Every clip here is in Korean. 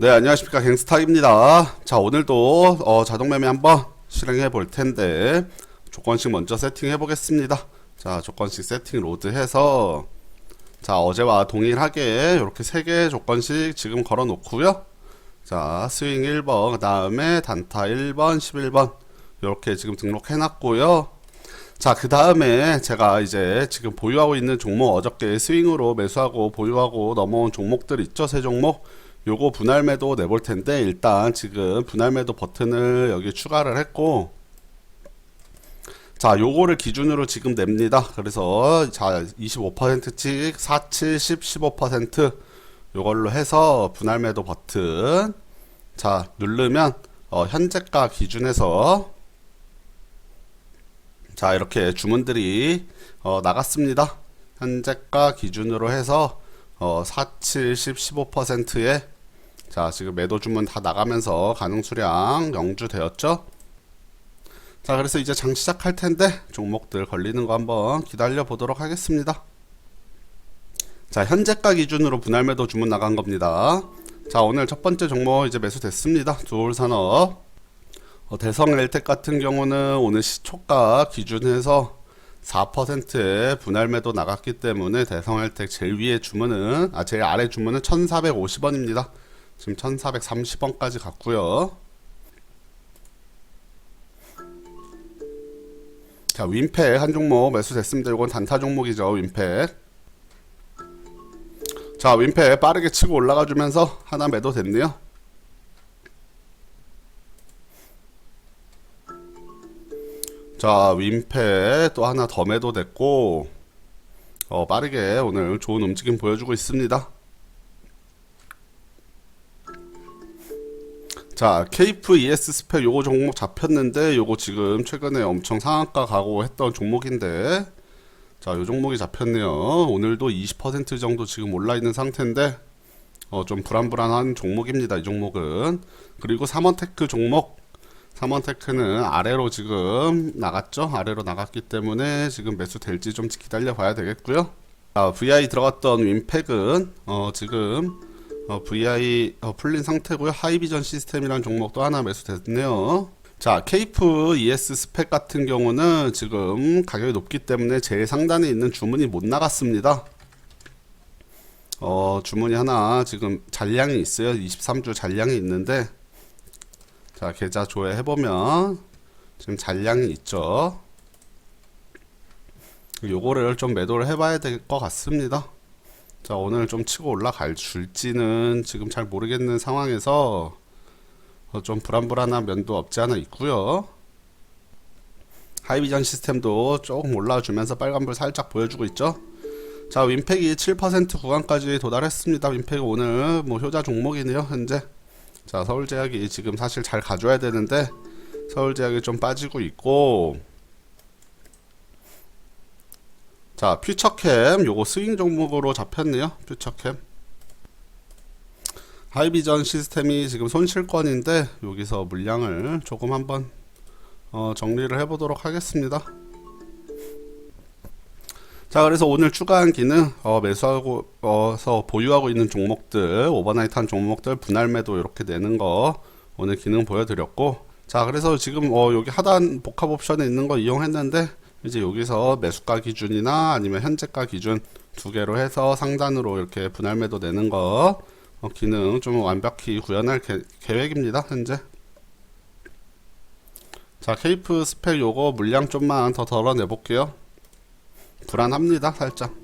네, 안녕하십니까. 갱스타입니다. 자, 오늘도 어, 자동 매매 한번 실행해 볼 텐데, 조건식 먼저 세팅해 보겠습니다. 자, 조건식 세팅 로드 해서, 자, 어제와 동일하게 이렇게 세 개 조건식 지금 걸어 놓고요. 자, 스윙 1번, 그 다음에 단타 1번, 11번, 이렇게 지금 등록해 놨고요. 자, 그 다음에 제가 이제 지금 보유하고 있는 종목 어저께 스윙으로 매수하고 보유하고 넘어온 종목들 있죠? 세 종목. 요거 분할 매도 내볼 텐데 일단 지금 분할 매도 버튼을 여기 추가를 했고 자, 요거를 기준으로 지금 냅니다. 그래서 자, 25%씩 4, 7, 10, 15% 요걸로 해서 분할 매도 버튼 자, 누르면 어, 현재가 기준에서 자, 이렇게 주문들이 어, 나갔습니다. 현재가 기준으로 해서 어, 4, 7, 10, 15%에 자, 지금 매도 주문 다 나가면서 가능 수량 영주 되었죠? 자, 그래서 이제 장 시작할 텐데 종목들 걸리는 거 한번 기다려 보도록 하겠습니다. 자, 현재가 기준으로 분할 매도 주문 나간 겁니다. 자, 오늘 첫 번째 종목 이제 매수 됐습니다. 두올산업. 어, 대성 엘텍 같은 경우는 오늘 시초가 기준에서 4%의 분할 매도 나갔기 때문에 대성 엘텍 제일 위에 주문은 아 제일 아래 주문은 1,450원입니다. 지금 1,430원까지 갔고요. 자, 윈팩 한 종목 매수됐습니다. 이건 단타 종목이죠. 윈팩. 자, 윈팩 빠르게 치고 올라가 주면서 하나 매도 됐네요. 자, 윈패 또 하나 더 매도 됐고, 어, 빠르게 오늘 좋은 움직임 보여주고 있습니다. 자, 케이프 ES 스펙 요거 종목 잡혔는데, 요거 지금 최근에 엄청 상한가 가고 했던 종목인데, 자, 요 종목이 잡혔네요. 오늘도 20% 정도 지금 올라 있는 상태인데, 어, 좀 불안불안한 종목입니다. 이 종목은. 그리고 삼원테크 종목, 삼원테크는 아래로 지금 나갔죠? 아래로 나갔기 때문에 지금 매수 될지 좀 기다려 봐야 되겠고요. 아, VI 들어갔던 윈팩은 어, 지금 어, VI 어, 풀린 상태고요. 하이비전 시스템이라는 종목도 하나 매수됐네요. 자, 케이프 ES 스펙 같은 경우는 지금 가격이 높기 때문에 제일 상단에 있는 주문이 못 나갔습니다. 어, 주문이 하나 지금 잔량이 있어요. 23주 잔량이 있는데 자, 계좌 조회해 보면 지금 잔량이 있죠. 요거를 좀 매도를 해 봐야 될 것 같습니다. 자, 오늘 좀 치고 올라갈 줄지는 지금 잘 모르겠는 상황에서 어, 좀 불안불안한 면도 없지 않아 있고요. 하이비전 시스템도 조금 올라주면서 빨간불 살짝 보여주고 있죠. 자, 윈팩이 7% 구간까지 도달했습니다. 윈팩이 오늘 뭐 효자 종목이네요, 현재. 자, 서울제약이 지금 사실 잘 가져야 되는데 서울제약이 좀 빠지고 있고 자, 퓨처캠 요거 스윙 종목으로 잡혔네요. 퓨처캠. 하이비전 시스템이 지금 손실권인데 여기서 물량을 조금 한번 어, 정리를 해보도록 하겠습니다. 자, 그래서 오늘 추가한 기능 어, 매수하고 어서 보유하고 있는 종목들 오버나이트 한 종목들 분할 매도 이렇게 내는 거 오늘 기능 보여드렸고 자, 그래서 지금 어, 여기 하단 복합 옵션에 있는 거 이용했는데 이제 여기서 매수가 기준이나 아니면 현재가 기준 두 개로 해서 상단으로 이렇게 분할 매도 내는 거 어, 기능 좀 완벽히 구현할 계, 계획입니다. 현재. 자, 케이프 스펙 요거 물량 좀만 더 덜어내 볼게요. 불안합니다, 살짝.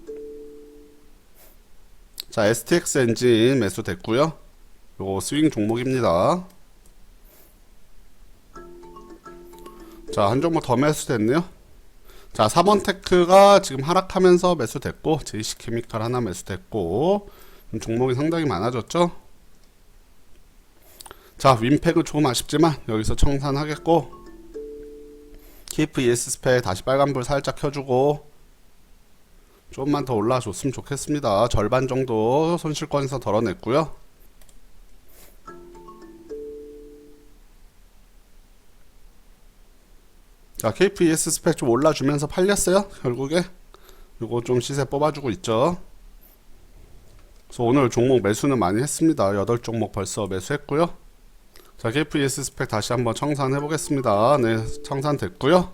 자, STX 엔진 매수 됐고요. 요거 스윙 종목입니다. 자, 한 종목 더 매수됐네요. 자, 4번 테크가 지금 하락하면서 매수됐고, JC 케미칼 하나 매수됐고, 종목이 상당히 많아졌죠? 자, 윈팩은 조금 아쉽지만, 여기서 청산하겠고, KF ES 스펙 다시 빨간불 살짝 켜주고, 조금만 더 올라줬으면 좋겠습니다. 절반 정도 손실권에서 덜어냈고요. 자, KPS 스펙 좀 올라주면서 팔렸어요. 결국에 요거 좀 시세 뽑아주고 있죠. 그래서 오늘 종목 매수는 많이 했습니다. 8종목 벌써 매수했고요. 자, KPS 스펙 다시 한번 청산해 보겠습니다. 네, 청산 됐고요.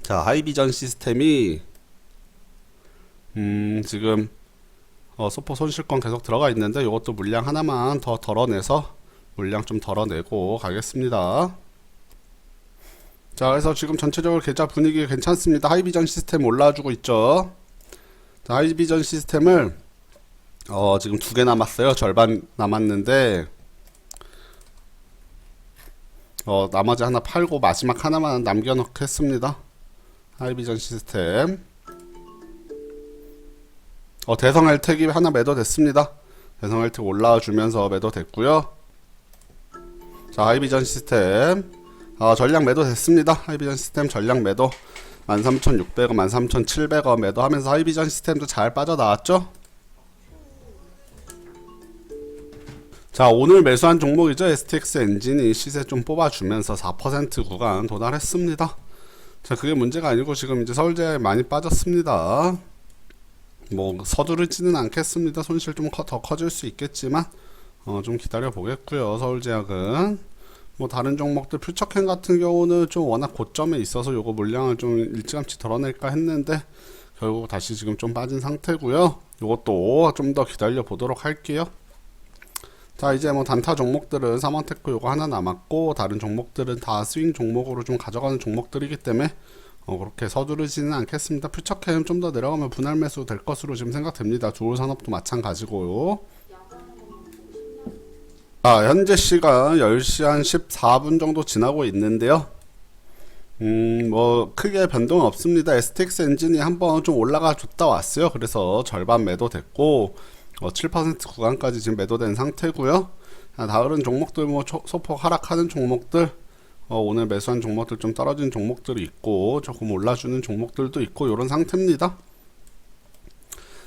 자, 하이비전 시스템이 음, 지금 어, 소포 손실권 계속 들어가 있는데 이것도 물량 하나만 더 덜어내서 물량 좀 덜어내고 가겠습니다. 자, 그래서 지금 전체적으로 계좌 분위기 괜찮습니다. 하이비전 시스템 올라와주고 있죠. 자, 하이비전 시스템을 어, 지금 두 개 남았어요. 절반 남았는데 어, 나머지 하나 팔고 마지막 하나만 남겨놓겠습니다. 하이비전 시스템. 어, 대성 헬텍이 하나 매도됐습니다. 대성 헬텍 올라와 주면서 매도됐고요. 자, 하이비전 시스템. 어, 전량 매도 됐습니다. 하이비전 시스템 전량 매도 13,600원, 13,700원 매도하면서 하이비전 시스템도 잘 빠져나왔죠? 자 오늘 매수한 종목이죠 STX 엔진이 시세 좀 뽑아주면서 4% 구간 도달했습니다. 자 그게 문제가 아니고 지금 이제 서울제 많이 빠졌습니다. 뭐 서두르지는 않겠습니다. 손실 좀 더 커질 수 있겠지만 어, 좀 기다려 보겠고요. 서울제약은 뭐 다른 종목들 퓨처캔 같은 경우는 좀 워낙 고점에 있어서 요거 물량을 좀 일찌감치 덜어낼까 했는데 결국 다시 지금 좀 빠진 상태고요. 요것도 좀 더 기다려 보도록 할게요. 자 이제 뭐 단타 종목들은 사원테크 요거 하나 남았고 다른 종목들은 다 스윙 종목으로 좀 가져가는 종목들이기 때문에 어, 그렇게 서두르지는 않겠습니다. 퓨처캠 좀 더 내려가면 분할 매수 될 것으로 지금 생각됩니다. 두올 산업도 마찬가지고요. 아, 현재 시간 10시 한 14분 정도 지나고 있는데요. 음, 뭐 크게 변동 없습니다. STX 엔진이 한번 좀 올라가 줬다 왔어요. 그래서 절반 매도 됐고 어, 7% 구간까지 지금 매도된 상태고요. 아, 다른 종목들 뭐 초, 소폭 하락하는 종목들 어, 오늘 매수한 종목들 좀 떨어진 종목들이 있고 조금 올라주는 종목들도 있고 이런 상태입니다.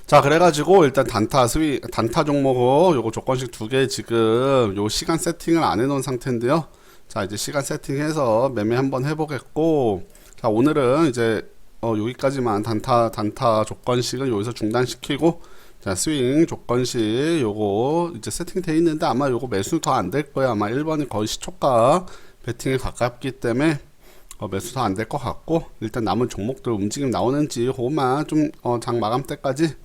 자 그래가지고 일단 단타 스위 단타 종목은 요거 조건식 두 개 지금 요 시간 세팅을 안 해놓은 상태인데요. 자 이제 시간 세팅해서 매매 한번 해보겠고 자 오늘은 이제 어, 여기까지만 단타 단타 조건식은 여기서 중단시키고 자 스윙 조건식 요거 이제 세팅돼 있는데 아마 요거 매수 더 안 될 거예요. 아마 1번이 거의 시초가 베팅에 가깝기 때문에 어, 매수 더 안 될 것 같고 일단 남은 종목들 움직임 나오는지 그것만 좀장 어, 마감 때까지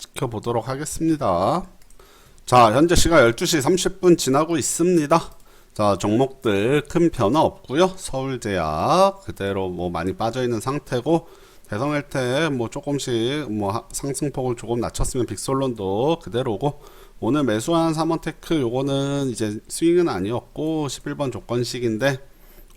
지켜보도록 하겠습니다. 자, 현재 시간 12시 30분 지나고 있습니다. 자, 종목들 큰 변화 없고요. 서울제약 그대로 뭐 많이 빠져 있는 상태고 대성헬텍 뭐 조금씩 뭐 상승폭을 조금 낮췄으면 빅솔론도 그대로고 오늘 매수한 삼원테크 요거는 이제 스윙은 아니었고 11번 조건식인데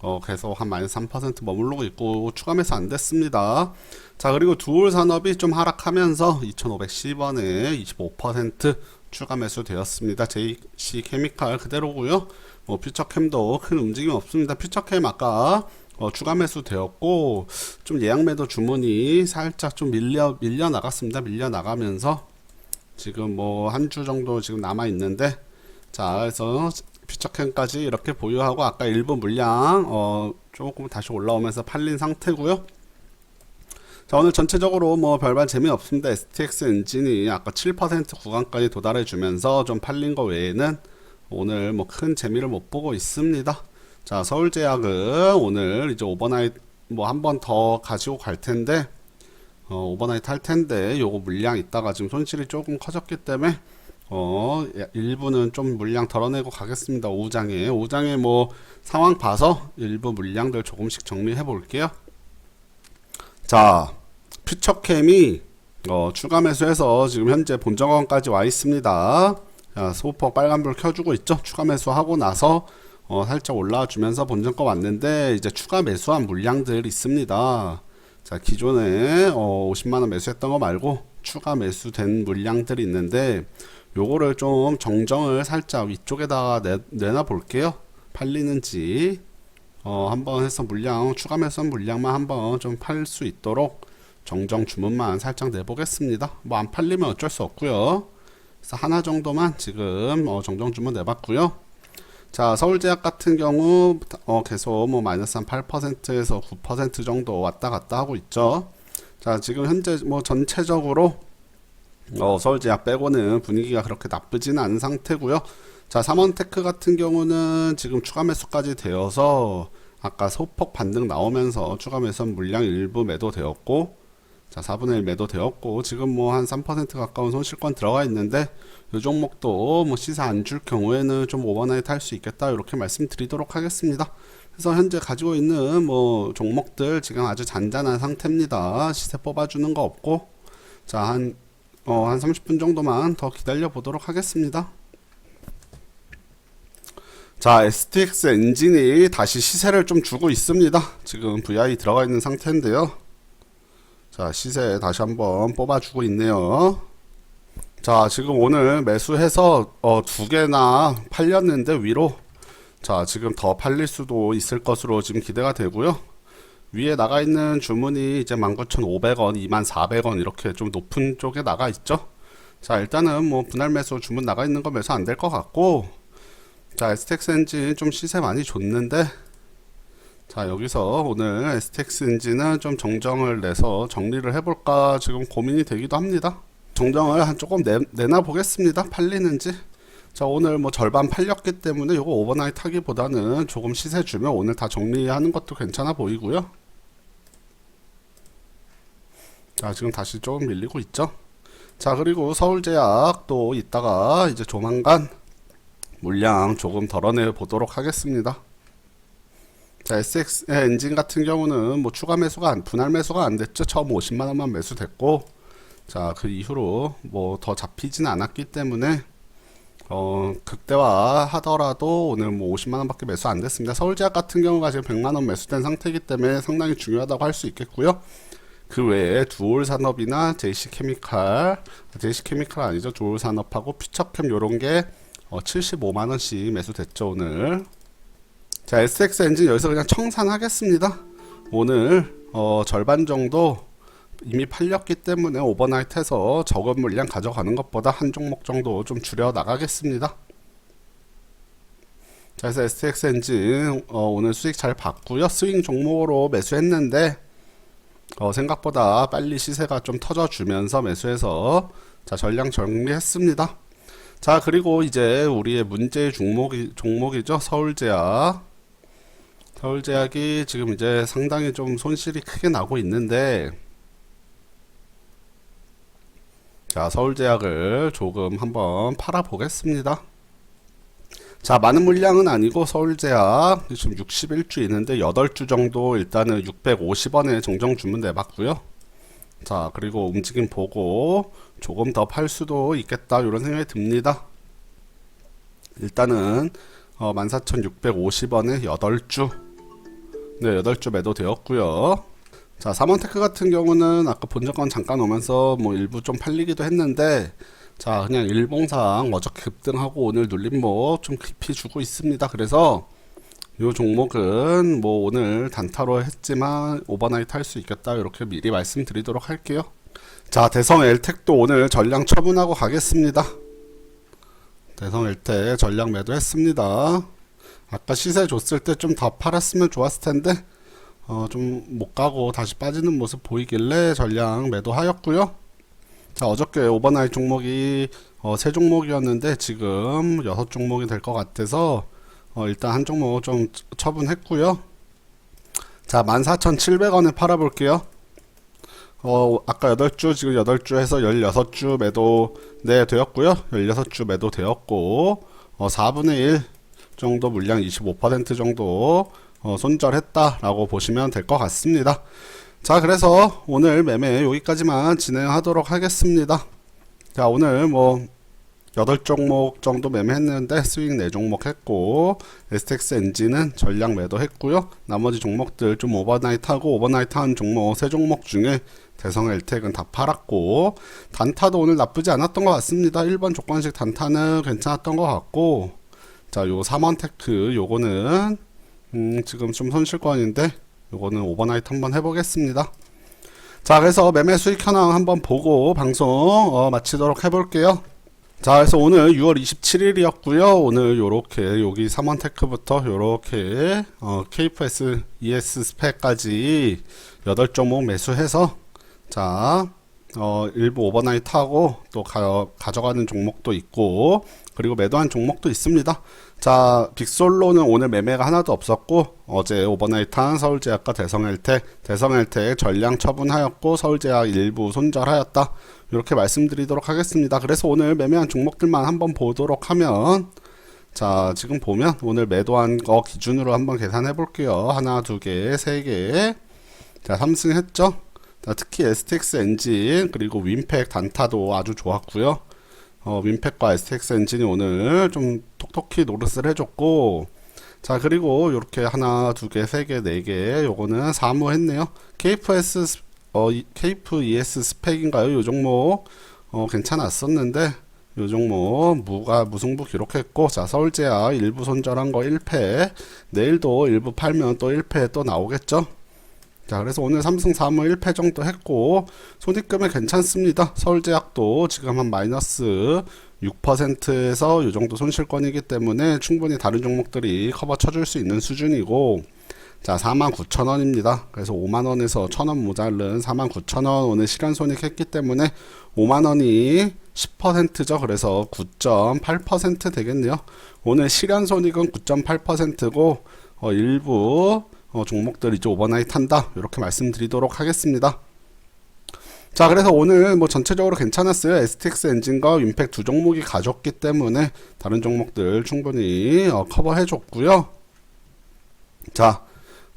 어, 계속 한 마이너스 3% 머무르고 있고 매수 안 됐습니다. 자 그리고 두올 산업이 좀 하락하면서 2,510원에 25% 추가 매수 되었습니다. JC 케미칼 그대로고요. 뭐 퓨처캠도 큰 움직임 없습니다. 퓨처캠 아까 어, 추가 매수 되었고 좀 예약 매도 주문이 살짝 좀 밀려 밀려 나갔습니다. 밀려 나가면서 지금 뭐 한 주 정도 지금 남아 있는데 자 그래서 퓨처캔까지 이렇게 보유하고 아까 일부 물량 어 조금 다시 올라오면서 팔린 상태고요. 자 오늘 전체적으로 뭐 별반 재미없습니다. STX 엔진이 아까 7% 구간까지 도달해 주면서 좀 팔린 거 외에는 오늘 뭐 큰 재미를 못 보고 있습니다. 자 서울제약은 오늘 이제 오버나이트 뭐한 번 더 가지고 갈 텐데 어, 오버나이트 할 텐데 요거 물량 있다가 지금 손실이 조금 커졌기 때문에 어, 일부는 좀 물량 덜어내고 가겠습니다. 5장에. 5장에 뭐 상황 봐서 일부 물량들 조금씩 정리해 볼게요. 자, 퓨처캠이 어, 추가 매수해서 지금 현재 본정원까지 와 있습니다. 자, 소폭 빨간불 켜주고 있죠. 추가 매수하고 나서 어, 살짝 올라와 주면서 본전거 왔는데 이제 추가 매수한 물량들 있습니다. 자, 기존에 어, 50만 원 매수했던 거 말고 추가 매수된 물량들이 있는데 요거를 좀 정정을 살짝 위쪽에다가 내, 내놔 볼게요. 팔리는지 어, 한번 해서 물량 추가 매수한 물량만 한번 좀 팔 수 있도록 정정 주문만 살짝 내보겠습니다. 뭐 안 팔리면 어쩔 수 없고요. 그래서 하나 정도만 지금 어, 정정 주문 내봤고요. 자, 서울제약 같은 경우 어, 계속 뭐 마이너스 한 8%에서 9% 정도 왔다 갔다 하고 있죠. 자, 지금 현재 뭐 전체적으로 어, 서울제약 빼고는 분위기가 그렇게 나쁘지는 않은 상태고요. 자, 삼원테크 같은 경우는 지금 추가 매수까지 되어서 아까 소폭 반등 나오면서 추가 매수 물량 일부 매도되었고 자, 4분의 1 매도되었고 지금 뭐 한 3% 가까운 손실권 들어가 있는데 이 종목도 뭐 시세 안줄 경우에는 좀 오버나이트 할수 있겠다 이렇게 말씀드리도록 하겠습니다. 그래서 현재 가지고 있는 뭐 종목들 지금 아주 잔잔한 상태입니다. 시세 뽑아주는 거 없고 자, 한, 어, 한 30분 정도만 더 기다려 보도록 하겠습니다. 자, STX 엔진이 다시 시세를 좀 주고 있습니다. 지금 VI 들어가 있는 상태인데요. 자, 시세 다시 한번 뽑아주고 있네요. 자, 지금 오늘 매수해서 어, 두 개나 팔렸는데 위로 자, 지금 더 팔릴 수도 있을 것으로 지금 기대가 되고요. 위에 나가 있는 주문이 이제 19,500원, 2,400원 이렇게 좀 높은 쪽에 나가 있죠. 자, 일단은 뭐 분할 매수 주문 나가 있는 거 매수 안 될 것 같고 자, STX 엔진 좀 시세 많이 줬는데 자, 여기서 오늘 STX 엔진은 좀 정정을 내서 정리를 해볼까 지금 고민이 되기도 합니다. 정정을 한 조금 내, 내나 보겠습니다. 팔리는지. 자, 오늘 뭐 절반 팔렸기 때문에 이거 오버나이트 하기보다는 조금 시세 주면 오늘 다 정리하는 것도 괜찮아 보이고요. 자, 지금 다시 조금 밀리고 있죠. 자, 그리고 서울제약 또 이따가 이제 조만간 물량 조금 덜어내 보도록 하겠습니다. 자, SX 엔진 같은 경우는 뭐 추가 매수가 안, 분할 매수가 안 됐죠. 처음 50만 원만 매수됐고, 자, 그 이후로 뭐 더 잡히진 않았기 때문에 어, 극대화 하더라도 오늘 뭐 50만 원밖에 매수 안 됐습니다. 서울제약 같은 경우가 지금 100만 원 매수된 상태이기 때문에 상당히 중요하다고 할 수 있겠고요. 그 외에 두올 산업이나 제이시 케미칼, 제이시 케미칼 아니죠. 두올 산업하고 퓨처캠 요런 게 어, 75만 원씩 매수됐죠, 오늘. 자, SX 엔진 여기서 그냥 청산하겠습니다. 오늘 어, 절반 정도 이미 팔렸기 때문에 오버나이트 해서 적은 물량 가져가는 것보다 한 종목 정도 좀 줄여 나가겠습니다. 자, 그래서 STX 엔진 어, 오늘 수익 잘 봤고요. 스윙 종목으로 매수했는데 어, 생각보다 빨리 시세가 좀 터져주면서 매수해서 자 전량 정리했습니다. 자 그리고 이제 우리의 문제 종목이 종목이죠 서울제약. 서울제약이 지금 이제 상당히 좀 손실이 크게 나고 있는데 자, 서울제약을 조금 한번 팔아 보겠습니다. 자, 많은 물량은 아니고 서울제약 지금 61주 있는데 8주 정도 일단은 650원에 정정 주문 내봤고요. 자, 그리고 움직임 보고 조금 더 팔 수도 있겠다 이런 생각이 듭니다. 일단은 어, 14,650원에 8주 네, 8주 매도 되었고요. 자, 삼원테크 같은 경우는 아까 본전권 잠깐 오면서 뭐 일부 좀 팔리기도 했는데 자, 그냥 일봉상 어저께 급등하고 오늘 눌림목 좀 깊이 주고 있습니다. 그래서 이 종목은 뭐 오늘 단타로 했지만 오버나이트 할 수 있겠다 이렇게 미리 말씀드리도록 할게요. 자, 대성 엘텍도 오늘 전량 처분하고 가겠습니다. 대성 엘텍 전량 매도했습니다. 아까 시세 줬을 때 좀 더 팔았으면 좋았을 텐데 어, 좀 못 가고 다시 빠지는 모습 보이길래 전량 매도하였고요. 자, 어저께 오버나이트 종목이 어, 세 종목이었는데 지금 여섯 종목이 될 것 같아서 어, 일단 한 종목 좀 처분했고요. 자, 14,700원에 팔아볼게요. 어, 아까 8주, 지금 8주 해서 16주 매도, 네, 되었고요. 16주 매도 되었고, 어, 4분의 1 정도 물량 25% 정도 어, 손절했다라고 보시면 될 것 같습니다. 자, 그래서 오늘 매매 여기까지만 진행하도록 하겠습니다. 자, 오늘 뭐 8종목 정도 매매했는데 스윙 4종목 했고 STX 엔진은 전량 매도했고요. 나머지 종목들 좀 오버나이트 하고 오버나이트 한 종목 3종목 중에 대성 엘텍은 다 팔았고 단타도 오늘 나쁘지 않았던 것 같습니다. 1번 조건식 단타는 괜찮았던 것 같고 자, 요 3원테크 요거는 음, 지금 좀 손실권인데 요거는 오버나이트 한번 해보겠습니다. 자, 그래서 매매 수익 현황 한번 보고 방송 어, 마치도록 해볼게요. 자, 그래서 오늘 6월 27일이었고요. 오늘 요렇게 여기 3원 테크부터 요렇게 어, KFS ES 스펙까지 8종목 매수해서 자, 어, 일부 오버나이트 하고 또 가, 가져가는 종목도 있고 그리고 매도한 종목도 있습니다. 자, 빅솔로는 오늘 매매가 하나도 없었고 어제 오버나이트 한 서울제약과 대성헬텍, 대성헬텍 전량 처분하였고 서울제약 일부 손절하였다. 이렇게 말씀드리도록 하겠습니다. 그래서 오늘 매매한 종목들만 한번 보도록 하면 자, 지금 보면 오늘 매도한 거 기준으로 한번 계산해 볼게요. 하나, 두 개, 세 개. 자, 삼승 했죠? 자, 특히 STX 엔진 그리고 윈팩 단타도 아주 좋았고요. 어, 윈팩과 STX 엔진이 오늘 좀 톡톡히 노릇을 해줬고 자 그리고 이렇게 하나 두 개 세 개 네개 요거는 사무했네요. KFS 스- 어 이- KF ES 스펙인가요? 요 종목. 어 괜찮았었는데 요 종목 무가 무승부 기록했고 자 서울제약 일부 손절한 거 1패. 내일도 일부 팔면 또 1패 또 나오겠죠 자, 그래서 오늘 삼성 3무 1패 정도 했고, 손익금액 괜찮습니다. 서울제약도 지금 한 마이너스 6%에서 이 정도 손실권이기 때문에 충분히 다른 종목들이 커버 쳐줄 수 있는 수준이고, 자, 49,000원입니다. 그래서 5만원에서 1,000원 모자른 49,000원 오늘 실현 손익 했기 때문에 5만원이 10%죠. 그래서 9.8% 되겠네요. 오늘 실현 손익은 9.8%고, 어, 일부 어, 종목들 이제 오버나이트 한다 이렇게 말씀드리도록 하겠습니다. 자 그래서 오늘 뭐 전체적으로 괜찮았어요. STX 엔진과 윈팩 두 종목이 가졌기 때문에 다른 종목들 충분히 어, 커버해줬고요. 자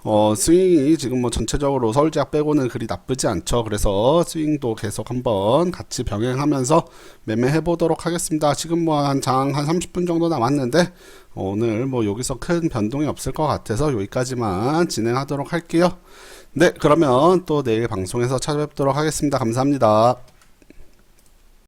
어, 스윙이 지금 뭐 전체적으로 서울제약 빼고는 그리 나쁘지 않죠. 그래서 스윙도 계속 한번 같이 병행하면서 매매해 보도록 하겠습니다. 지금 뭐 한 장한 30분 정도 남았는데 오늘 뭐 여기서 큰 변동이 없을 것 같아서 여기까지만 진행하도록 할게요. 네, 그러면 또 내일 방송에서 찾아뵙도록 하겠습니다. 감사합니다.